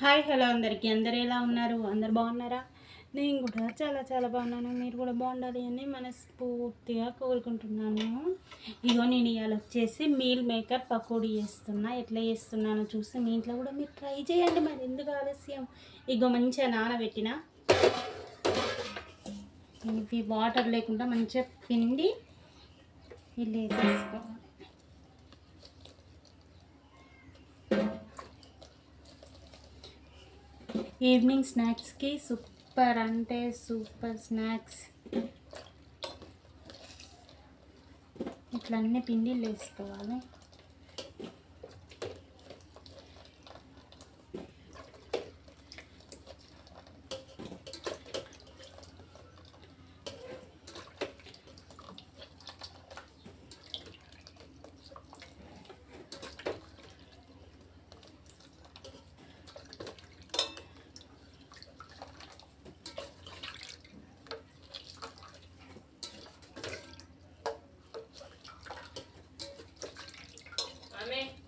Hi hello అందరికీ. అందరు ఎలా ఉన్నారు? అందరు బాగున్నారా? నేను కూడా చాలా చాలా బాగున్నాను. మీరు కూడా బాగుండాలి అని మనస్ఫూర్తిగా కోరుకుంటున్నాను. ఇగో నేను ఇవాళ వచ్చేసి మీల్ మేకర్ పకోడీ చేస్తున్నా. ఎట్లా చేస్తున్నానో చూసి మీ ఇంట్లో కూడా మీరు ట్రై చేయండి మరి. ఎందుకు ఆలస్యం? ఇగో మంచిగా నానబెట్టిన. ఇవి వాటర్ లేకుండా మంచిగా పిండి ఇల్లు వేసేసుకోవాలి ఈవినింగ్ స్నాక్స్కి సూపర్ అంటే సూపర్ స్నాక్స్. ఇట్లన్నీ పిండిలు వేసుకోవాలి.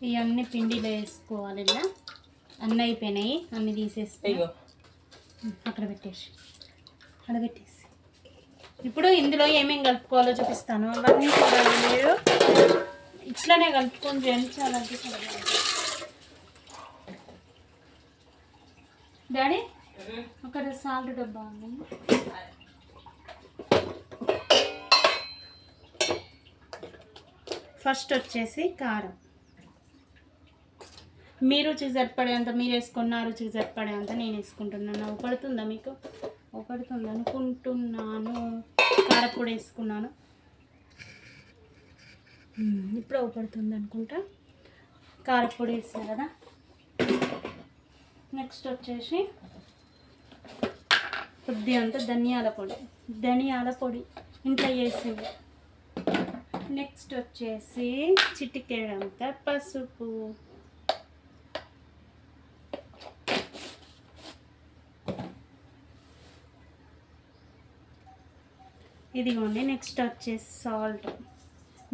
ఇవన్నీ పిండిలో వేసుకోవాలి ఇలా. అన్నీ అయిపోయినాయి. అన్నీ తీసేసి అక్కడ పెట్టేసి. అక్కడ పెట్టేసి. ఇప్పుడు ఇందులో ఏమేమి కలుపుకోవాలో చూపిస్తాను. అవన్నీ కూడా మీరు. ఇట్లానే కలుపుకొని చేయండి. చాలా. డాడీ అక్కడ సాల్ట్ డబ్బా ఉంది. ఫస్ట్ వచ్చేసి కారం. మీ రుచికి సరిపడేంత మీరు వేసుకున్న నా రుచికి సరిపడేంత నేను వేసుకుంటున్నాను ఒకడుతుందా మీకు? ఒకడుతుంది అనుకుంటున్నాను. కారపొడి వేసుకున్నాను. ఇప్పుడు ఒకడుతుంది అనుకుంటా. కారపొడి వేసా కదా. నెక్స్ట్ వచ్చేసి కొద్ది అంత ధనియాల పొడి. ధనియాల పొడి. ఇంట్లో వేసింది. నెక్స్ట్ వచ్చేసి చిటికేడంత పసుపు. ఇదిగోండి నెక్స్ట్ వచ్చేసి సాల్ట్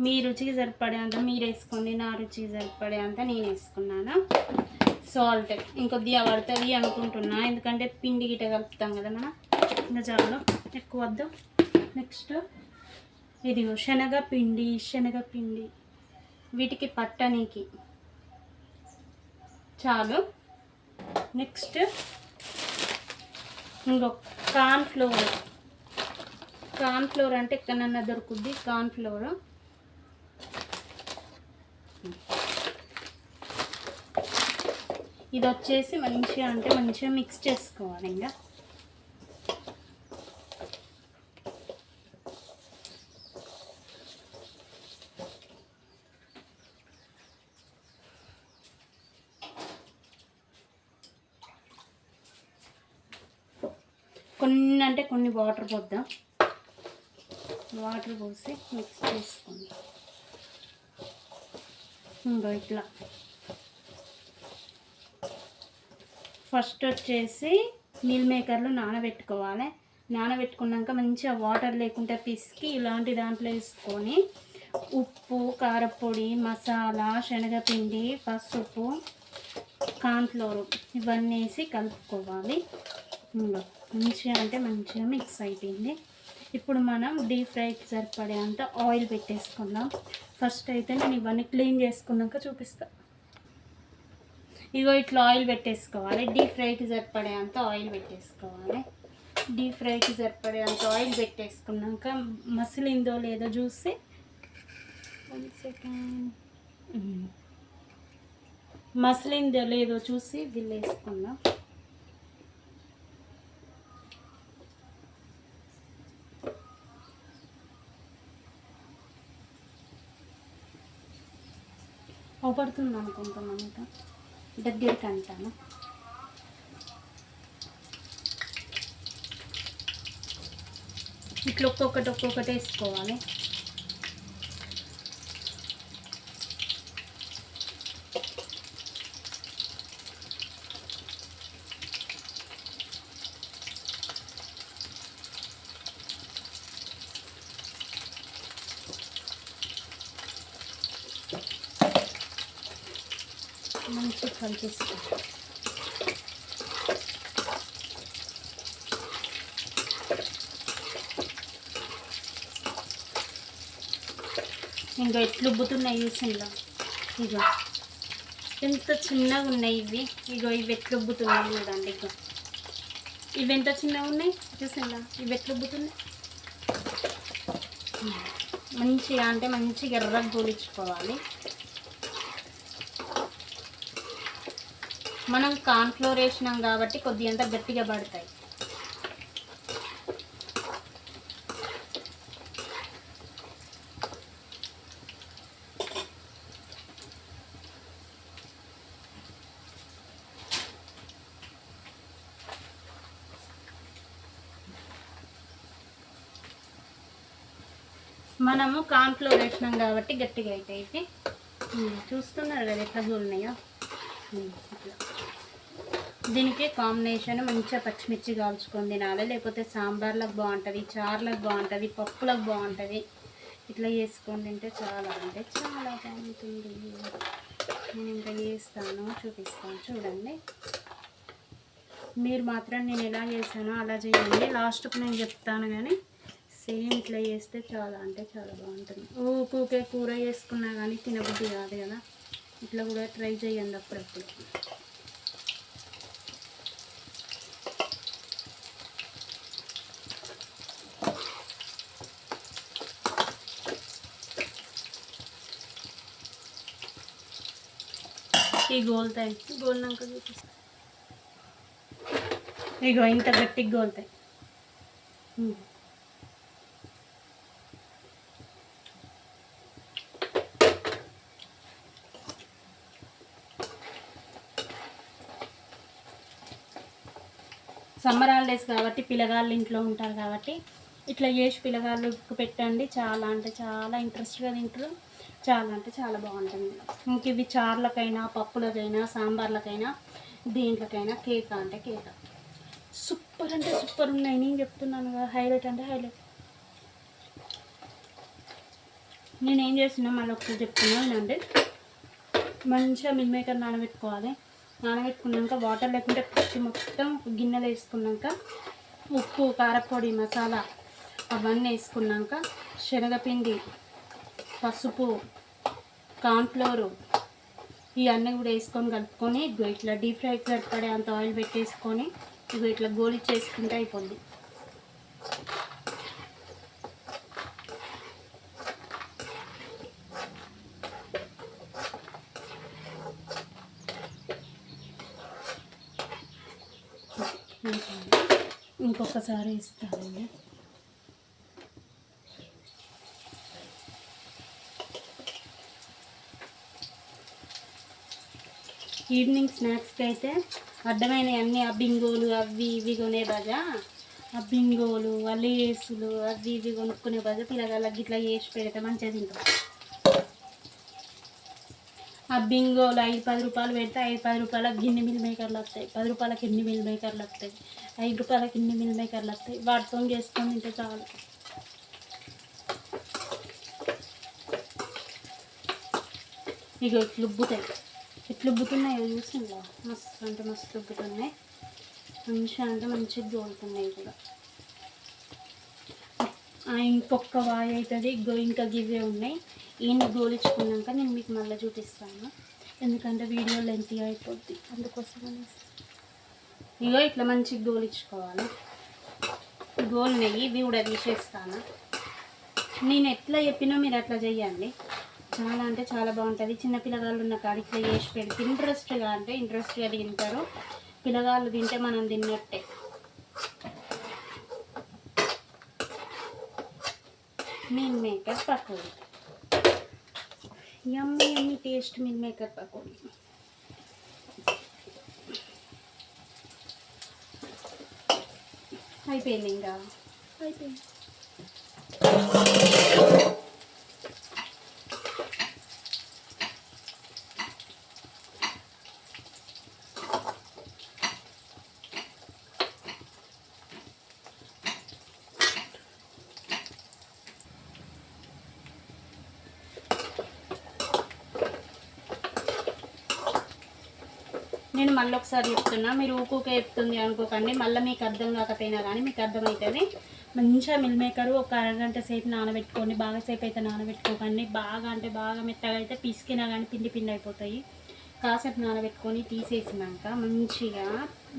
మీ రుచికి సరిపడేంత మీరు వేసుకోండి నా రుచికి సరిపడేంత నేను వేసుకున్నాను. సాల్ట్ ఇంకొద్దిగా పడుతుంది అనుకుంటున్నా ఎందుకంటే పిండి గిట కలుపుతాం కదా మనం. ఇంకా చాలు ఎక్కువ వద్దు. నెక్స్ట్ ఇదిగో శనగపిండి శనగపిండి వీటికి పట్టనీకి. చాలు. నెక్స్ట్ ఇంకొక కార్న్ ఫ్లోర్ కార్న్ ఫ్లోర్ అంటే ఎక్కడన్నా దొరుకుద్ది కార్న్ ఫ్లోర్. ఇది వచ్చేసి మంచిగా అంటే మంచిగా మిక్స్ చేసుకోవాలి ఇంకా. కొన్ని అంటే కొన్ని వాటర్ పోద్దాం. వాటర్ పోసి మిక్స్ చేసుకోండి ఇంకో ఇట్లా. ఫస్ట్ వచ్చేసి మీల్ మేకర్లు నానబెట్టుకోవాలి. నానబెట్టుకున్నాక మంచిగా వాటర్ లేకుండా పిసికి ఇలాంటి దాంట్లో వేసుకొని ఉప్పు కారపొడి మసాలా శనగపిండి పసుపు కార్న్ఫ్లోర్ ఇవన్నీ వేసి కలుపుకోవాలి. ఇంకా మంచిగా అంటే మంచిగా మిక్స్ అయిపోయింది. ఇప్పుడు మనం డీప్ ఫ్రైకి సరిపడే అంత ఆయిల్ పెట్టేసుకుందాం. ఫస్ట్ అయితే నేను ఇవన్నీ క్లీన్ చేసుకున్నాక చూపిస్తా. ఇగో ఇట్లా ఆయిల్ పెట్టేసుకోవాలి. డీప్ ఫ్రైకి సరిపడే అంత ఆయిల్ పెట్టేసుకోవాలి. డీప్ ఫ్రైకి సరిపడే అంత ఆయిల్ పెట్టేసుకున్నాక మసిలిందో లేదో చూసి వన్ సెకండ్. మసిలిందో లేదో చూసి వీళ్ళు వేసుకుందాం అవపడుతుంది అనుకుంటున్నాను దగ్గరికి అంటాను ఇట్లా ఒక్కొక్కటి ఒక్కొక్కటి వేసుకోవాలి. మంచి కలిపిస్తాను ఇంకా ఎట్లు ఉబ్బుతున్నాయి చూసిందా? ఇగో. ఎంత చిన్నగా ఉన్నాయి ఇవి. ఇగో ఇవి ఎట్లు ఉబ్బుతున్నాయి చూడండి ఇగో. ఇవి ఎంత చిన్నగా ఉన్నాయి చూసిందా? ఇవి ఎట్లు ఉబ్బుతున్నాయి? మంచిగా అంటే మంచిగా ఎర్రగా గోలించుకోవాలి. మనం కార్న్ఫ్లోర్ వేసినాం కాబట్టి కొద్ది ఎంత గట్టిగా పడతాయి. మనము కార్న్ఫ్లోర్ వేసినాం కాబట్టి గట్టిగా అవుతాయి అయితే. చూస్తున్నారు కదా ఎట్లా చూడన్నాయో దీనికి కాంబినేషన్ మంచిగా పచ్చిమిర్చి కాల్చుకొని తినాలి. లేకపోతే సాంబార్లకు బాగుంటుంది చార్లకు బాగుంటుంది పప్పులకు బాగుంటుంది. ఇట్లా చేసుకొని తింటే చాలా అంటే చాలా బాగుంటుంది. నేను ఇంకా చేస్తాను చూపిస్తాను. చూడండి. మీరు మాత్రం నేను ఎలా చేశానో అలా చేయండి. లాస్ట్కి నేను చెప్తాను కానీ సేమ్ ఇట్లా చేస్తే చాలా అంటే చాలా బాగుంటుంది. ఊకే కూర చేసుకున్నా కానీ తినబుద్ధి కాదు కదా. ఇట్లా కూడా ట్రై చేయండి అప్పుడప్పుడు. ఈ గోల్తాయి. గోల్నాక చూపిస్తా ఇగో ఇంత గట్టిగా గోల్తాయి. సమ్మర్ హాలిడేస్ కాబట్టి పిల్లగాళ్ళు ఇంట్లో ఉంటారు కాబట్టి ఇట్లా చేసి పిల్లగాళ్ళకి పెట్టండి. చాలా అంటే చాలా ఇంట్రెస్ట్గా తింటారు. చాలా అంటే చాలా బాగుంటుంది. ఇంక ఇవి చార్లకైనా పప్పులకైనా సాంబార్లకైనా దేంట్లకైనా కేక్ అంటే కేక్. సూపర్ అంటే సూపర్ ఉన్నాయి. నేను చెప్తున్నాను కదా హైలైట్ అంటే హైలైట్. నేను ఏం చేస్తున్నా మళ్ళీ ఒకసారి చెప్తున్నాను అంటే మంచిగా మిల్ మేకర్ నానబెట్టుకోవాలి. నానబెట్టుకున్నాక వాటర్ లేకుంటే పచ్చి మొత్తం గిన్నెలు గిన్నెలో వేసుకున్నాక ఉప్పు కారపొడి మసాలా అవన్నీ వేసుకున్నాక శనగపిండి పసుపు కార్న్ఫ్లోరు ఇవన్నీ కూడా వేసుకొని కలుపుకొని ఇగో ఇట్లా డీప్ ఫ్రై సరిపడే అంత ఆయిల్ పెట్టేసుకొని ఇగో ఇట్లా గోలి చేసుకుంటే అయిపోద్ది. ఇంకొకసారి ఇస్తానండి ఈవినింగ్ స్నాక్స్కి అయితే అడ్డమైన అన్ని ఆ బింగోలు అవి ఇవి కొనే బజా ఆ బింగోలు ఆ లేసులు అవి ఇవి కొనుక్కునే బజా పిల్లగాళ్ళకి ఇట్లా చేసి పెడితే మంచిగా తింటాం. ఆ బింగోలు ఐదు పది రూపాయలు పెడితే ఐదు పది రూపాయలకు గిన్నె మిల్ మేకర్లు వస్తాయి. పది రూపాయలకి ఎన్ని మిల్ మేకర్లు వస్తాయి? ఐదు రూపాయలకి ఎన్ని మిల్ మేకర్లు వస్తాయి? వాటితో చేసుకొని తింటే చాలు. ఇక ఇట్లు ఉబ్బుతాయి ఎట్లా ఉబ్బుతున్నాయో చూసిందా మస్తు అంటే మస్తు ఉబ్బుతున్నాయి. మంచిగా అంటే మంచిగా గోలుతున్నాయి కూడా. ఇంకొక వాయి అవుతుంది గో ఇంకా గివే ఉన్నాయి. ఈయన గోలించుకున్నాక నేను మీకు మళ్ళీ చూపిస్తాను. ఎందుకంటే వీడియో లెంతీగా అయిపోద్ది. అందుకోసం అనేసి. ఇగో ఇట్లా మంచిగా గోలించుకోవాలి గోల్ నెయ్యి ఇవి కూడా తీసేస్తాను. నేను ఎట్లా చెప్పినో మీరు అట్లా చెయ్యండి. చాలా అంటే చాలా బాగుంటుంది. చిన్న పిల్లగాళ్ళు ఉన్న కాడ ఇట్లా చేసి పెడితే ఇంట్రెస్ట్గా అంటే ఇంట్రెస్ట్గా తింటారు. పిల్లగాళ్ళు తింటే మనం తిన్నట్టే. Meal maker pakodi. Yummy yummy taste meal maker pakodi. అయిపోయింది ఇంకా? అయిపోయింది. నేను మళ్ళీ ఒకసారి చెప్తున్నా మీరు ఊకూకే చెప్తుంది అనుకోకండి మళ్ళీ మీకు అర్థం కాకపోయినా కానీ మీకు అర్థమవుతుంది. మంచిగా మిల్ మేకర్ ఒక అరగంట సేపు నానబెట్టుకోండి బాగా సేపు అయితే నానబెట్టుకోకండి బాగా అంటే బాగా మెత్తగా అయితే పిసికినా కానీ పిండి పిండి అయిపోతాయి. కాసేపు నానబెట్టుకొని తీసేసినాక మంచిగా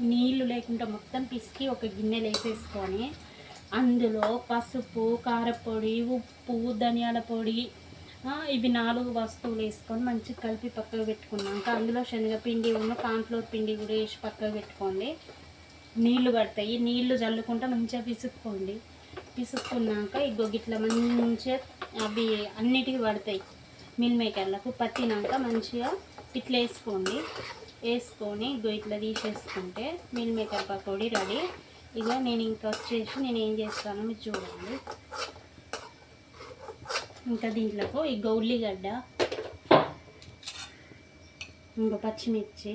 నీళ్ళు లేకుండా మొత్తం పిసికి ఒక గిన్నెలు వేసేసుకొని అందులో పసుపు కారపొడి ఉప్పు ధనియాల పొడి ఇవి నాలుగు వస్తువులు వేసుకొని మంచిగా కలిపి పక్కకు పెట్టుకున్నాక అందులో శనగపిండి ఉన్న కాన్ఫ్లోర్ పిండి కూడా వేసి పక్కకు పెట్టుకోండి. నీళ్ళు పడతాయి. నీళ్ళు చల్లుకుంటా మంచిగా పిసుక్కోండి. పిసుక్కున్నాక ఇగో గిట్ల మంచిగా అవి అన్నిటికీ పడతాయి. మిల్ మేకర్లకు పత్తినాక మంచిగా ఇట్లా వేసుకోండి. వేసుకొని ఇగో ఇట్లా తీసేసుకుంటే మిల్ మేకర్ పకోడీ రెడీ. ఇక నేను ఇంకా వచ్చేసి నేను ఏం చేస్తానో మీరు చూడండి. ఇంకా దీంట్లోకి ఇగో ఉల్లిగడ్డ ఇంకా పచ్చిమిర్చి.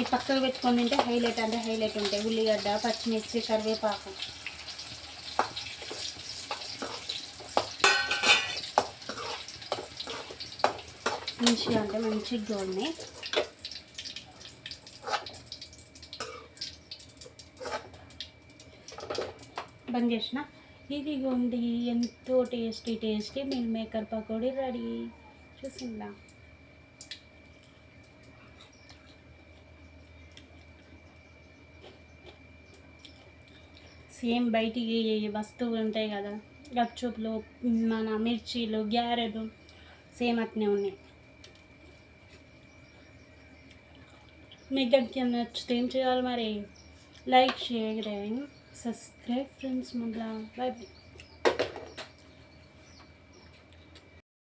ఈ పక్కకు పెట్టుకొని తింటే హైలైట్ అంటే హైలైట్ ఉంటాయి. ఉల్లిగడ్డ పచ్చిమిర్చి కరివేపాకు. మంచిగా అంటే మంచిగా ఉన్నాయి బంద్ చేసిన? ఇదిగోండి ఎంతో tasty tasty meal maker pakodi ready. చూసిందా? సేమ్ బయటికి వస్తువులు ఉంటాయి కదా? గప్చుప్లు మన మిర్చీలు గ్యారెలు సేమ్ అట్నే ఉన్నాయి. మీకు కనుక నచ్చితే ఏం చేయాలి మరి? Like share and subscribe friends. ముందు బై బై.